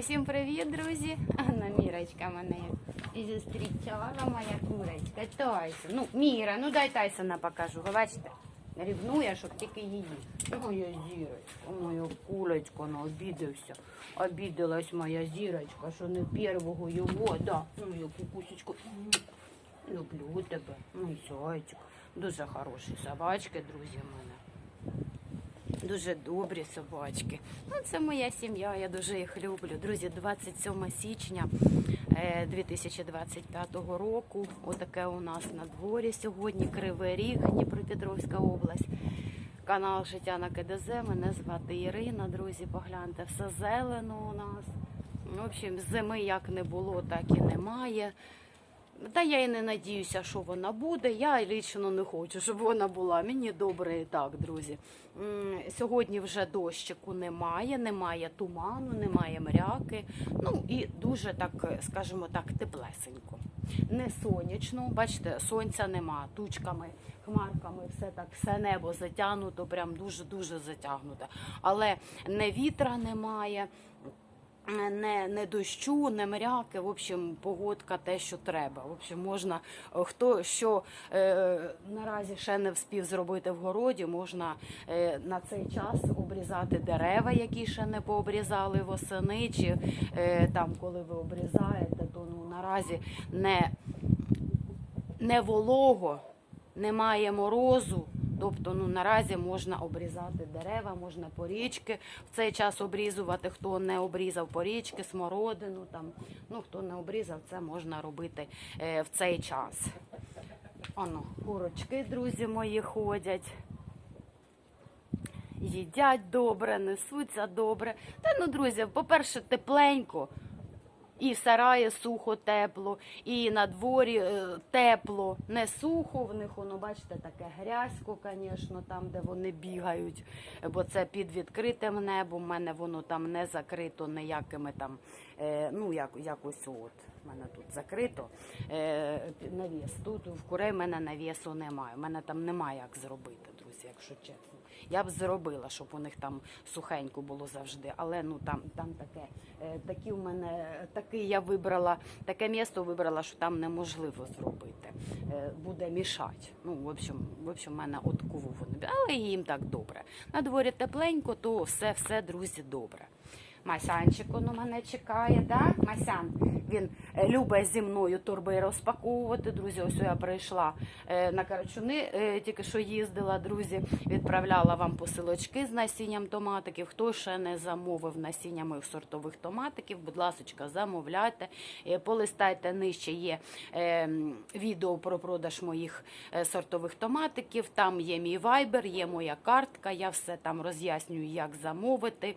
Усім привіт, друзі! Анна Мірочка мене і зустрічала моя курочка Тайсон. Ну, Міра, ну дай Тайсона покажу. Ви бачите? Рівнує, щоб тільки її. Моя зірочка, моя курочка, ну обідався. Обідалась моя зірочка, що не первого його, да. Ну, я кукусечку. Люблю тебе, мій зайчик. Дуже хороші собачки, друзі, мене. Дуже добрі собачки. Ну, це моя сім'я, я дуже їх люблю. Друзі, 27 січня е, 2025 року. Отаке у нас на дворі сьогодні. Кривий Ріг, Дніпропетровська область. Канал Життя на КДЗ. Мене звати Ірина. Друзі, погляньте, все зелено у нас. В общем, зими як не було, так і немає. Та я і не надіюся, що вона буде. Я лічно не хочу, щоб вона була. Мені добре і так, друзі. Сьогодні вже дощику немає, немає туману, немає мряки. Ну і дуже так, скажімо так, теплесенько. Не сонячно, бачите, сонця нема, тучками, хмарками, все так, все небо затягнуто, прям дуже-дуже затягнуте. Але не вітра немає не, не дощу, не мряки. В общем, погодка те, що треба. В общем, можна е, хто що е, наразі ще не вспів зробити в городі, можна е, на цей час обрізати дерева, які ще не пообрізали восени, чи е, там, коли ви обрізаєте, то ну наразі не, не волого, немає морозу. Тобто, ну наразі можна обрізати дерева, можна порічки в цей час обрізувати. Хто не обрізав порічки, смородину там. Ну хто не обрізав, це можна робити е, в цей час. Оно, курочки, друзі мої, ходять. Їдять добре, несуться добре. Та ну, друзі, по-перше, тепленько. І в сараї сухо, тепло, і на дворі е, тепло, не сухо. В них воно, бачите, таке грязько, звісно, там, де вони бігають, бо це під відкритим небом. У мене воно там не закрито ніякими там, е, ну як, якось от. У мене тут закрито е, навіс. Тут в курей в мене навісу немає. У мене там немає як зробити, друзі, якщо чесно. Я б зробила, щоб у них там сухенько було завжди. Але ну там, там таке, е, такі в мене таке я вибрала, таке місто вибрала, що там неможливо зробити. Е, Буде мішати. Ну, в общем, в общем, в мене от куву вони. Але їм так добре. На дворі тепленько, то все, все, друзі, добре. Масянчик он у мене чекає, да? Масян, він е, любить зі мною торби розпаковувати. Друзі, ось я прийшла е, на Карачуни, е, тільки що їздила, друзі, відправляла вам посилочки з насінням томатиків. Хто ще не замовив насіння моїх сортових томатиків, будь ласка, замовляйте, полистайте нижче. Є відео про продаж моїх сортових томатиків. Там є мій вайбер, є моя картка. Я все там роз'яснюю, як замовити.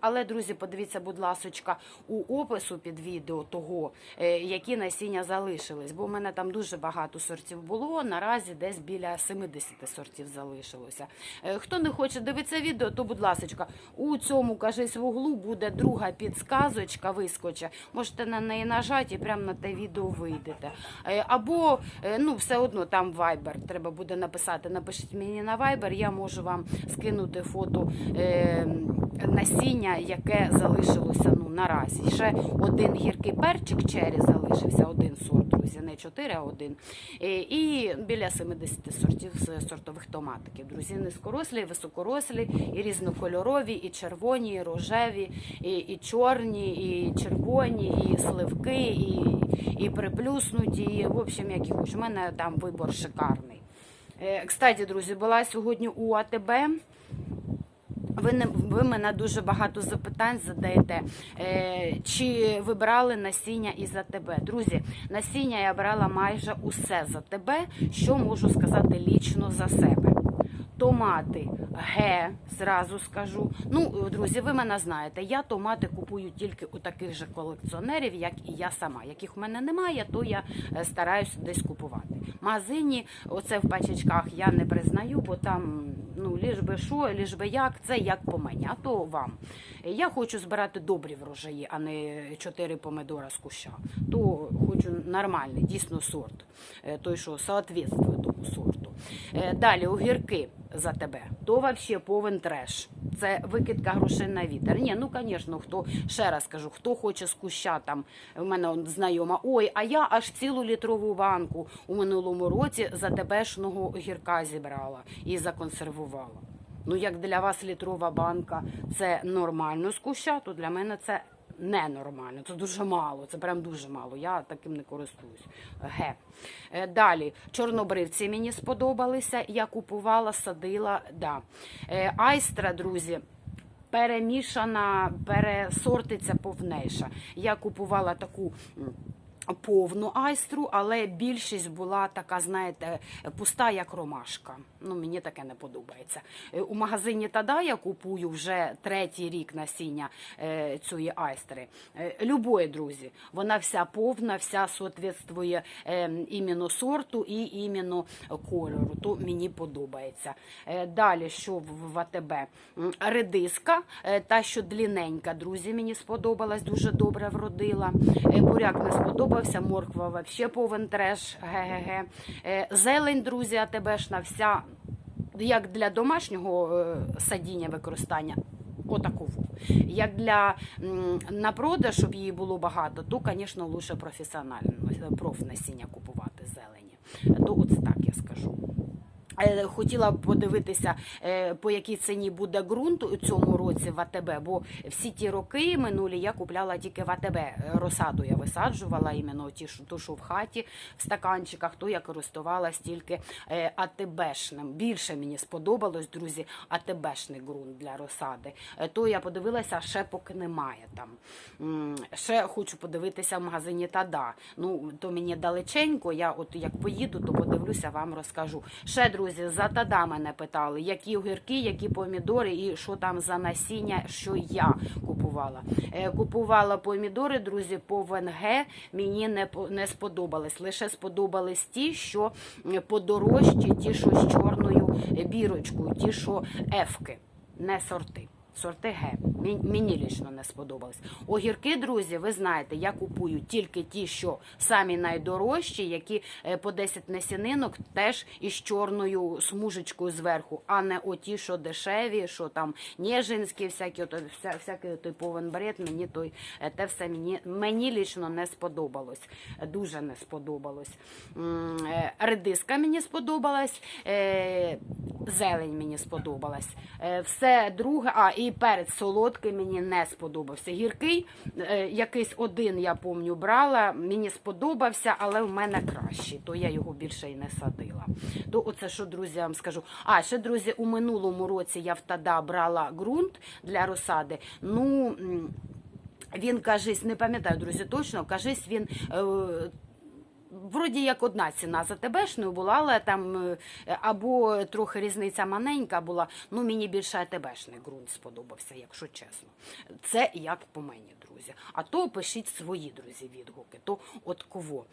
Але, друзі, подивіться, будь ласочка, у опису під відео того, е, які насіння залишились. Бо в мене там дуже багато сортів було. Наразі десь біля 70 сортів залишилося. Е, Хто не хоче дивитися відео, то, будь ласочка, у цьому, кажись, в углу буде друга підсказочка, вискоче. Можете на неї нажати і прямо на те відео вийдете. Е, Або, ну, все одно там Viber треба буде написати. Напишіть мені на Viber, я можу вам скинути фото насіння, яке залишилося ну, наразі. Ще один гіркий перчик чері залишився, один сорт, друзі, не 4, а один. Е, І біля 70 сортів сортових томатиків. Друзі, низькорослі, високорослі, і різнокольорові, і червоні, і рожеві, і, і чорні, і червоні, і сливки, і, і приплюснуті. І, в общем, які хоч. У мене там вибор шикарний. Е, Кстати, друзі, була сьогодні у АТБ. Ви не ви мене дуже багато запитань задаєте. Е, чи ви брали насіння із АТБ? Друзі, насіння я брала майже усе за тебе. Що можу сказати лічно за себе? Томати Г, зразу скажу. Ну, друзі, ви мене знаєте. Я томати купую тільки у таких же колекціонерів, як і я сама. Яких в мене немає, то я е, стараюся десь купувати. Магазині, оце в пачечках я не признаю, бо там ну ліж би що, ліж би як, це як по мені, то вам. Я хочу збирати добрі врожаї, а не чотири помидора з куща. То хочу нормальний, дійсно сорт, е, той, що соответствує тому сорту. Е, Далі огірки за тебе. То взагалі повен треш. це викидка грошей на вітер. Ні, ну звісно, хто ще раз кажу, хто хоче з куща там в мене знайома. Ой, а я аж цілу літрову банку у минулому році за тебешного гірка зібрала і законсервувала. Ну, як для вас літрова банка це нормально з куща, то для мене це ненормально. Це дуже мало, це прям дуже мало. Я таким не користуюсь. Ге. Е, Далі, чорнобривці мені сподобалися. Я купувала, садила. Да. Е, Айстра, друзі. Перемішана, пересортиця повнейша. Я купувала таку повну айстру, але більшість була така, знаєте, пуста, як ромашка. Ну, мені таке не подобається. Е, У магазині Тада я купую вже третій рік насіння е, цієї айстри. Е, Любої, друзі, вона вся повна, вся соответствує е, іменно сорту і іменно кольору. То мені подобається. Далі, що в АТБ? Редиска, та, що длінненька, друзі, мені сподобалась, дуже добре вродила. Буряк не сподобався, морква вообще повен треш. Ге-ге-ге. Е, Зелень, друзі, АТБшна вся як для домашнього е, садіння використання. Отакову. Як для на продаж, щоб її було багато, то, звісно, лучше професіонально профнасіння купувати зелені. То ось так я скажу. Е, Хотіла б подивитися, е, по якій ціні буде ґрунт у цьому році в АТБ, бо всі ті роки минулі я купляла тільки в АТБ. Розсаду я висаджувала, іменно ті, ту, що в хаті в стаканчиках, то я користувалась тільки е, АТБшним. Більше мені сподобалось, друзі, АТБшний ґрунт для розсади. То я подивилася, ще поки немає там. Ще хочу подивитися в магазині Тада. Ну, то мені далеченько, я от як поїду, то подивлюся, вам розкажу. Ще, друзі, за Тада мене питали, які огірки, які помідори і що там за насіння, що я купувала. Е, Купувала помідори, друзі, по ВНГ мені не, не сподобались. Лише сподобались ті, що подорожчі, ті, що з чорною бірочкою, ті, що ефки, не сорти. Сорти Г. Мені лічно не сподобались. Огірки, друзі, ви знаєте, я купую тільки ті, що самі найдорожчі, які е, по 10 насінинок, теж із чорною смужечкою зверху, а не оті, що дешеві, що там Ніжинські, всякі, ото, вся, всякий той повен мені той, е, те все мені, мені лічно не сподобалось. Дуже не сподобалось. Е, Редиска мені сподобалась, зелень мені сподобалась. Все друге, а і перець солодкий мені не сподобався. Гіркий, е, якийсь один, я пам'ятаю, брала, мені сподобався, але в мене кращий, то я його більше і не садила. То оце що, друзі, я вам скажу. А, ще, друзі, у минулому році я в Тада брала ґрунт для розсади. Ну. він кажись, не пам'ятаю, друзі, точно, кажись, він. Вроді як одна ціна за тебешною була, але там е, або трохи різниця маленька була. Ну мені більше АТБшний ґрунт сподобався, якщо чесно. Це як по мені, друзі. А то пишіть свої друзі відгуки. То от кого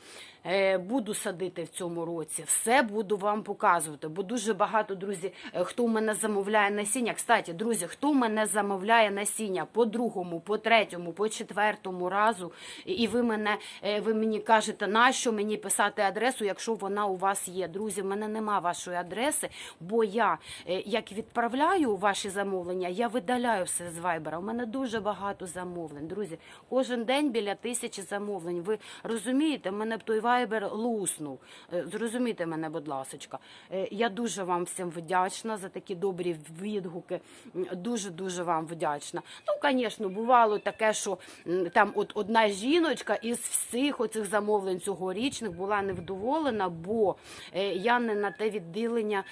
е, буду садити в цьому році, все буду вам показувати. Бо дуже багато друзі, е, хто в мене замовляє насіння. Кстати, друзі, хто в мене замовляє насіння по другому, по третьому, по четвертому разу, і- ви мене е, ви мені кажете, нащо мені писати адресу, якщо вона у вас є. Друзі, в мене нема вашої адреси, бо я як відправляю ваші замовлення, я видаляю все з вайбера. У мене дуже багато замовлень. Друзі, кожен день біля тисячі замовлень. Ви розумієте, мене б той вайбер луснув. Е, Зрозумійте мене, будь ласочка. Е, Я дуже вам всім вдячна за такі добрі відгуки. Дуже дуже вам вдячна. Ну, звісно, бувало таке, що там от одна жіночка із всіх оцих замовлень цьогорічних була невдоволена, бо е, я не на те відділення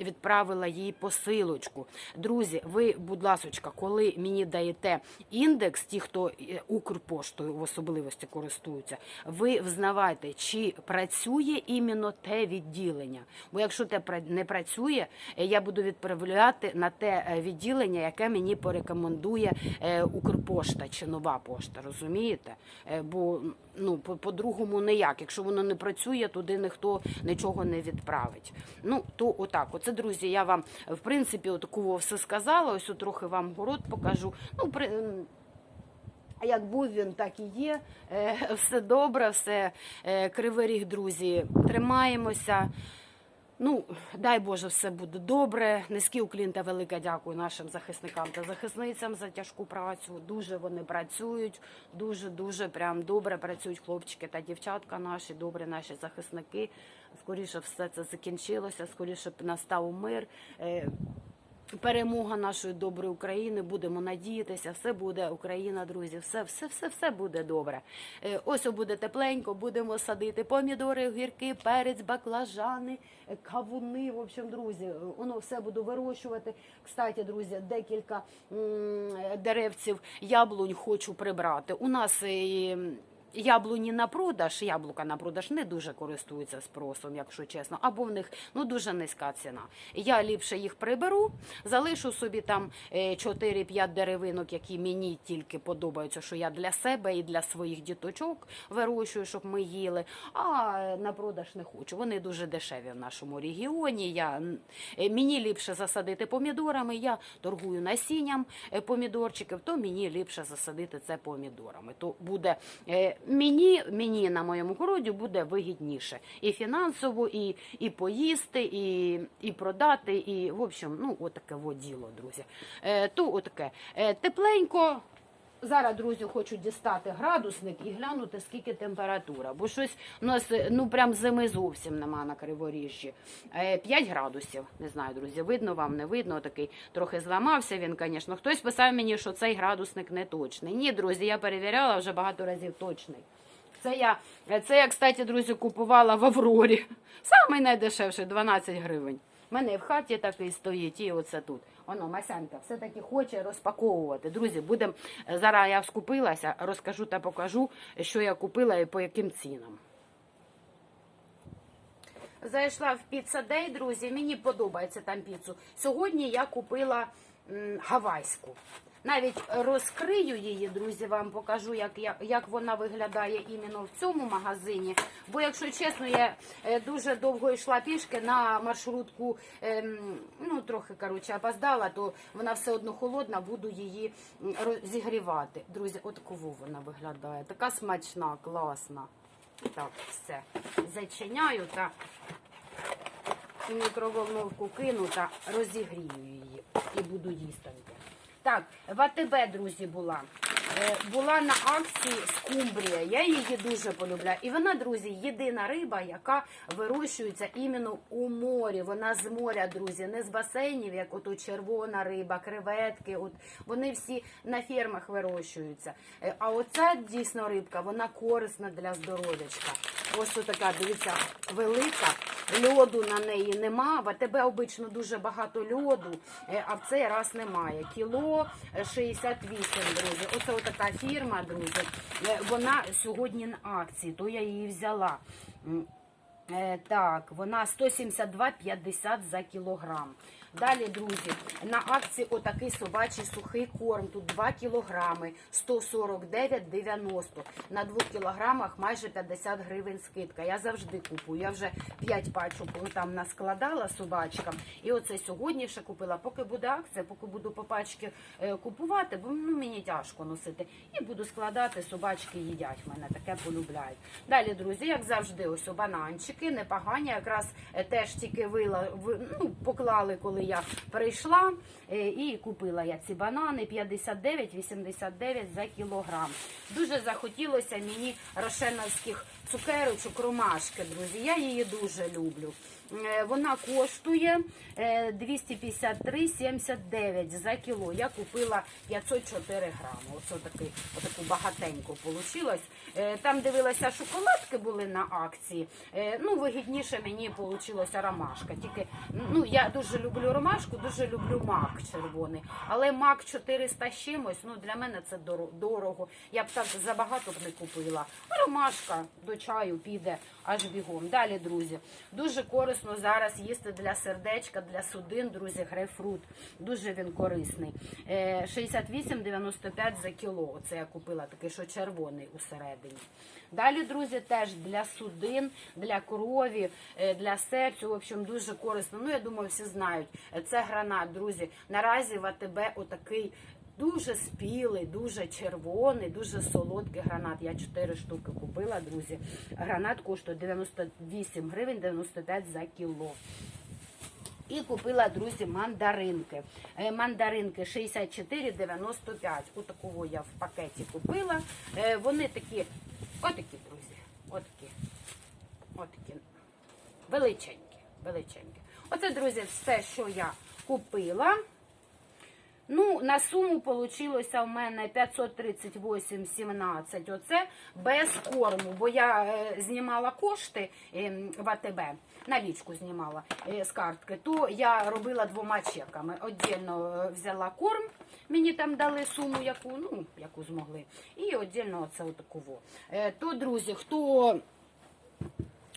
відправила їй посилочку. Друзі, ви, будь ласочка, коли мені даєте індекс, ті, хто Укрпоштою в особливості користуються, ви взнавайте, чи працює іменно те відділення. Бо якщо те не працює, е, я буду відправляти на те е, відділення, яке мені порекомендує е, Укрпошта чи нова пошта. Розумієте? Бо ну по- по-другому ніяк. Якщо воно не працює, туди ніхто нічого не відправить. Ну то отак. Оце друзі, я вам в принципі отакого все сказала. Ось трохи вам город покажу. Ну при. А Як був він, так і є. Е, Все добре, все е, кривий ріг, друзі. Тримаємося. Ну, дай Боже, все буде добре. Низький уклін та велике дякую нашим захисникам та захисницям за тяжку працю. Дуже вони працюють, дуже дуже прям добре працюють хлопчики та дівчатка наші, добрі наші захисники. Скоріше все це закінчилося, скоріше настав мир. Перемога нашої доброї України. Будемо надіятися, все буде Україна, друзі. Все, все, все, все буде добре. Е, Ось буде тепленько. Будемо садити помідори, огірки, перець, баклажани, е, кавуни. В общем, друзі, е, воно все буду вирощувати. Кстати, друзі, декілька деревців яблунь хочу прибрати. У нас. Е, Яблуні на продаж, яблука на продаж не дуже користуються спросом, якщо чесно, або в них ну дуже низька ціна. Я ліпше їх приберу, залишу собі там е, 4-5 деревинок, які мені тільки подобаються, що я для себе і для своїх діточок вирощую, щоб ми їли. А е, на продаж не хочу. Вони дуже дешеві в нашому регіоні. Я е, мені ліпше засадити помідорами. Я торгую насінням е, помідорчиків, то мені ліпше засадити це помідорами. То буде е, мені, мені на моєму городі буде вигідніше і фінансово, і, і поїсти, і, і продати. І в общем, ну отаке воділо, друзі. Е, то отаке е, тепленько. Зараз, друзі, хочу дістати градусник і глянути, скільки температура. Бо щось у нас ну прям зими зовсім нема на криворіжжі. Е, 5 градусів. Не знаю, друзі, видно вам, не видно. Такий трохи зламався він, звісно. Хтось писав мені, що цей градусник не точний. Ні, друзі, я перевіряла вже багато разів точний. Це я, це я, кстати, друзі, купувала в Аврорі. Самий найдешевший 12 гривень. У мене в хаті такий стоїть, і оце тут. Воно, Масянка, все-таки хоче розпаковувати. Друзі, будемо зараз я скупилася, розкажу та покажу, що я купила і по яким цінам. Зайшла в Day, друзі. Мені подобається там піцу. Сьогодні я купила гавайську. Навіть розкрию її, друзі, вам покажу, як, я- як вона виглядає іменно в цьому магазині. Бо, якщо чесно, я е, дуже довго йшла пішки на маршрутку, ем, ну трохи коротше, опоздала, то вона все одно холодна, буду її розігрівати. Друзі, от кого вона виглядає. Така смачна, класна. Так, все. Зачиняю та мікроволновку кину та розігрію її і буду їстеньки. Так, в АТБ, друзі, була. Е, Була на акції скумбрія. Я її дуже полюбляю. І вона, друзі, єдина риба, яка вирощується іменно у морі. Вона з моря, друзі, не з басейнів, як ото червона риба, креветки. От вони всі на фермах вирощуються. Е, А оця дійсно рибка, вона корисна для здоров'ячка. Ось така, дивіться, велика. Льоду на неї нема. В АТБ обично дуже багато льоду, е, а в цей раз немає. Кіло е, 68, друзі. Оце така фірма, друзі. Е, Вона сьогодні на акції, то я її взяла. Е, Так, вона 172,50 за кілограм. Далі, друзі, на акції отакий собачий сухий корм. Тут 2 кілограми, 149,90. На 2 кілограмах майже 50 гривень скидка. Я завжди купую. Я вже 5 пачок там наскладала собачкам. І оце сьогодні ще купила. Поки буде акція, поки буду по пачки е, купувати, бо ну, мені тяжко носити. І буду складати, собачки їдять. Мене таке полюбляють. Далі, друзі, як завжди, ось о, бананчики непогані. Якраз е, теж тільки вила, ну, поклали, коли я прийшла. Е, І купила я ці банани 59,89 за кілограм. Дуже захотілося мені рошеновських цукерочок, ромашки, друзі. Я її дуже люблю. Е, Вона коштує е, 253,79 за кіло. Я купила 504 грами. Оце такий, отаку багатеньку вийшло. Там дивилася, шоколадки були на акції. Е, Ну, вигідніше мені вийшло ромашка. Тільки ну, я дуже люблю ромашку, дуже люблю мак червоний. Але мак 400 з чимось, ну для мене це дорого. Я б так забагато б не купила. Ромашка до чаю піде аж бігом. Далі, друзі, дуже корисно зараз їсти для сердечка, для судин, друзі, грейпфрут. Дуже він корисний. Е, 68,95 за кіло. Оце я купила такий, що червоний усередині. Далі, друзі, теж для судин, для крові, е, для серцю. В общем, дуже корисно. Ну, я думаю, всі знають. Е, Це гранат, друзі. Наразі в АТБ отакий Дуже спілий, дуже червоний, дуже солодкий гранат. Я 4 штуки купила, друзі. Гранат коштує 98 гривень 95 за кіло. І купила, друзі, мандаринки. Е, Мандаринки 64,95. Отакого я в пакеті купила. Е, Вони такі, отакі, друзі. Отакі. Отакі. Величенькі. Величенькі. Оце, друзі, все, що я купила. Ну, на суму получилося в мене 538,17. Оце без корму, бо я е, знімала кошти е, в АТБ, налічку знімала е, з картки, то я робила двома чеками. Отдільно е, взяла корм, мені там дали суму, яку, ну, яку змогли. І отдільно оце отаково. Е, то, друзі, хто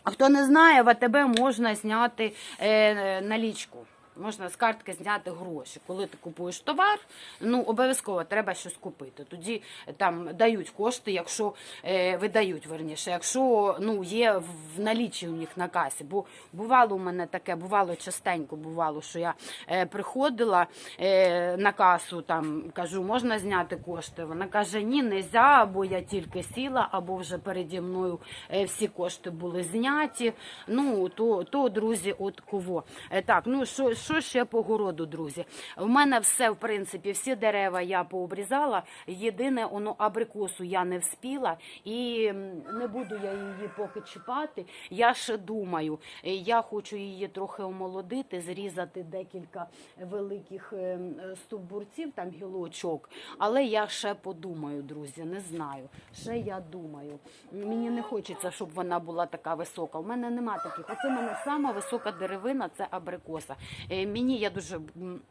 хто не знає, в АТБ можна зняти е, налічку. Можна з картки зняти гроші. Коли ти купуєш товар, ну обов'язково треба щось купити. Тоді е, там дають кошти, якщо е, видають верніше, якщо ну є в- налічі у них на касі. Бо бувало у мене таке, бувало частенько, бувало, що я е, приходила е, на касу, там кажу, можна зняти кошти. Вона каже, ні, не можна, або я тільки сіла, або вже переді мною е, всі кошти були зняті. Ну то, то друзі, от кого. Е, Так, ну що, що ще по городу, друзі? У мене все, в принципі, всі дерева я пообрізала. Єдине, воно абрикосу я не вспіла і не буду я її поки чіпати. Я ще думаю, е, я хочу її трохи омолодити, зрізати декілька великих е, стовбурців, там гілочок. Але я ще подумаю, друзі, не знаю. Ще я думаю. Мені не хочеться, щоб вона була така висока. У мене нема таких. Оце в мене сама висока деревина це абрикоса. Е, Мені я дуже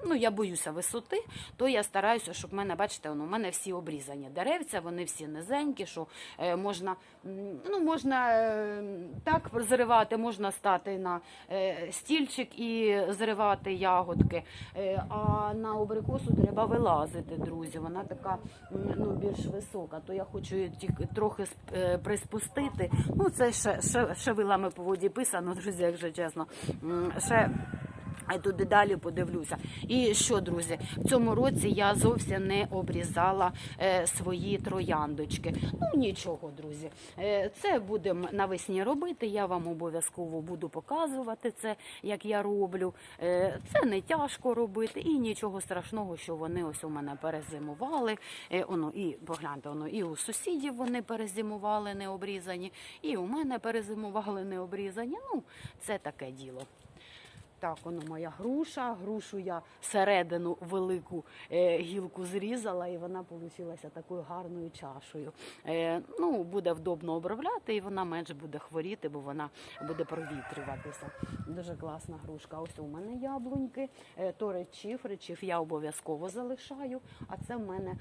ну я боюся висоти, то я стараюся, щоб в мене, бачите, воно, мене всі обрізані деревця, вони всі низенькі, що е, можна, ну, можна е, так зривати, можна стати на стільчик і зривати ягодки. А на абрикосу треба вилазити, друзі. Вона така ну, більш висока, то я хочу її трохи приспустити. Ну, це ще, ще, ще вилами по воді писано, друзі, якщо чесно. Ще туди далі подивлюся. І що, друзі, в цьому році я зовсім не обрізала е, свої трояндочки. Ну нічого, друзі. Е, це будемо навесні робити. Я вам обов'язково буду показувати це, як я роблю. Е, це не тяжко робити і нічого страшного, що вони ось у мене перезимували. Е, оно, і погляньте, воно і у сусідів вони перезимували не обрізані, і у мене перезимували не обрізані. Ну, це таке діло. Так, воно моя груша. Грушу я середину велику е, гілку зрізала, і вона вийшла такою гарною чашею. Е, ну, буде вдобно обробляти, і вона менш буде хворіти, бо вона буде провітрюватися. Дуже класна грушка. Ось у мене яблуньки, е, то речів, речів я обов'язково залишаю. А це в мене